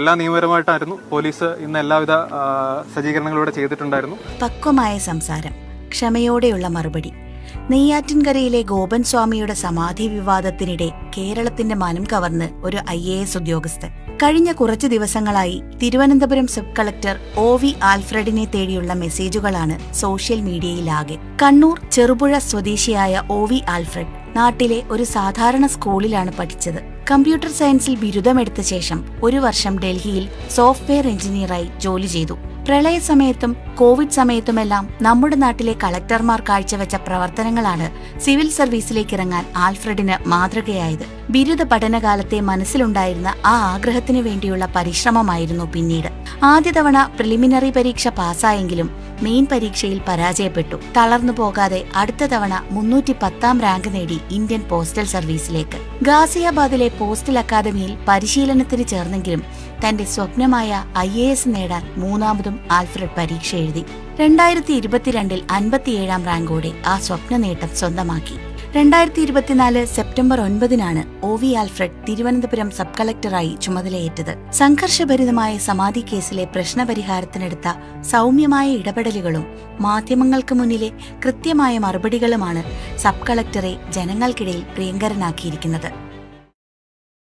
എല്ലാ നിയമപരമായിട്ടായിരുന്നു പോലീസ് ഇന്ന് എല്ലാവിധ സജ്ജീകരണങ്ങളിലൂടെ സജ്ജീകരണങ്ങളും ചെയ്തിട്ടുണ്ടായിരുന്നു. പക്വമായ സംസാരം ക്ഷമയോടെയുള്ള മറുപടി. നെയ്യാറ്റിൻകരയിലെ ഗോപൻ സ്വാമിയുടെ സമാധി വിവാദത്തിനിടെ കേരളത്തിന്റെ മനം കവർന്ന് ഒരു ഐ എ എസ് ഉദ്യോഗസ്ഥൻ. കഴിഞ്ഞ കുറച്ചു ദിവസങ്ങളായി Thiruvananthapuram sub collector O V ആൽഫ്രഡിനെ തേടിയുള്ള മെസ്സേജുകളാണ് സോഷ്യൽ മീഡിയയിലാകെ. കണ്ണൂർ ചെറുപുഴ സ്വദേശിയായ ഒ വി ആൽഫ്രഡ് നാട്ടിലെ ഒരു സാധാരണ സ്കൂളിലാണ് പഠിച്ചത്. കമ്പ്യൂട്ടർ സയൻസിൽ ബിരുദമെടുത്ത ശേഷം ഒരു വർഷം ഡൽഹിയിൽ സോഫ്റ്റ്വെയർ എഞ്ചിനീയറായി ജോലി ചെയ്തു. പ്രളയ സമയത്തും കോവിഡ് സമയത്തുമെല്ലാം നമ്മുടെ നാട്ടിലെ കളക്ടർമാർ കാഴ്ചവെച്ച പ്രവർത്തനങ്ങളാണ് സിവിൽ സർവീസിലേക്ക് ഇറങ്ങാൻ ആൽഫ്രഡിന് മാതൃകയായത്. ബിരുദ പഠനകാലത്തെ മനസ്സിലുണ്ടായിരുന്ന ആ ആഗ്രഹത്തിനു വേണ്ടിയുള്ള പരിശ്രമമായിരുന്നു പിന്നീട്. ആദ്യ തവണ പ്രിലിമിനറി പരീക്ഷ പാസ്സായെങ്കിലും മെയിൻ പരീക്ഷയിൽ പരാജയപ്പെട്ടു. തളർന്നു പോകാതെ അടുത്ത തവണ മുന്നൂറ്റി പത്താം റാങ്ക് നേടി ഇന്ത്യൻ പോസ്റ്റൽ സർവീസിലേക്ക് ഗാസിയാബാദിലെ പോസ്റ്റൽ അക്കാദമിയിൽ പരിശീലനത്തിന് ചേർന്നെങ്കിലും തന്റെ സ്വപ്നമായ ഐ എ എസ് നേടാൻ മൂന്നാമതും ആൽഫ്രഡ് പരീക്ഷ എഴുതി. രണ്ടായിരത്തി ഇരുപത്തിരണ്ടിൽ അൻപത്തിയേഴാം റാങ്കോടെ ആ സ്വപ്ന നേട്ടം സ്വന്തമാക്കി. രണ്ടായിരത്തി ഇരുപത്തിനാല് September ഒൻപതിനാണ് O V Alfred Thiruvananthapuram sub കളക്ടറായി ചുമതലയേറ്റത്. സംഘർഷഭരിതമായ സമാധി കേസിലെ പ്രശ്നപരിഹാരത്തിനെടുത്ത സൗമ്യമായ ഇടപെടലുകളും മാധ്യമങ്ങൾക്ക് മുന്നിലെ കൃത്യമായ മറുപടികളുമാണ് സബ് കളക്ടറെ ജനങ്ങൾക്കിടയിൽ പ്രിയങ്കരനാക്കിയിരിക്കുന്നത്.